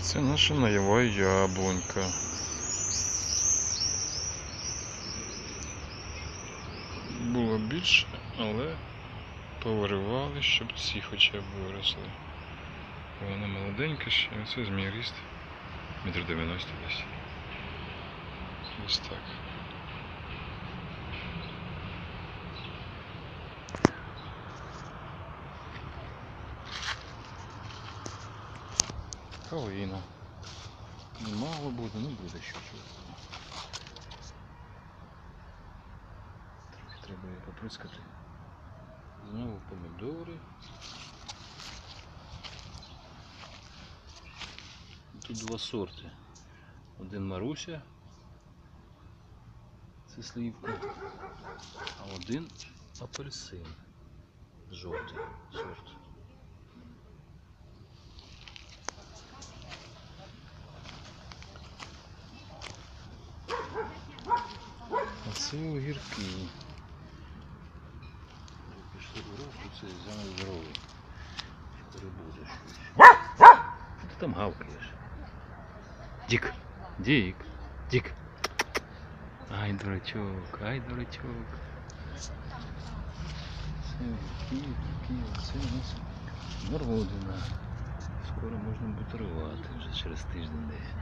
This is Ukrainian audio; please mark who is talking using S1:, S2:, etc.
S1: Це наша наєва яблунька. Було більше, але повиривали, щоб ці хоча б виросли. Вона молоденька ще, це з ріст. Метр дев'яносто десь. Ось так. Калина. Мало буде, ну буде що чого. Трохи треба її поприскати. Знову помідори. Тут два сорти. Один Маруся. Це слівка. А один апельсин. Жовтий сорт. Це огірки. Пішли в руку, це взяли здоровий. Перебуде щось. Що ти там гавкаєш? Дік, Дік, Дік. Ай, дурачок, ай, дурачок. Це огірки, огірки, це у нас народина. Скоро можна буде рвати вже через тиждень десь.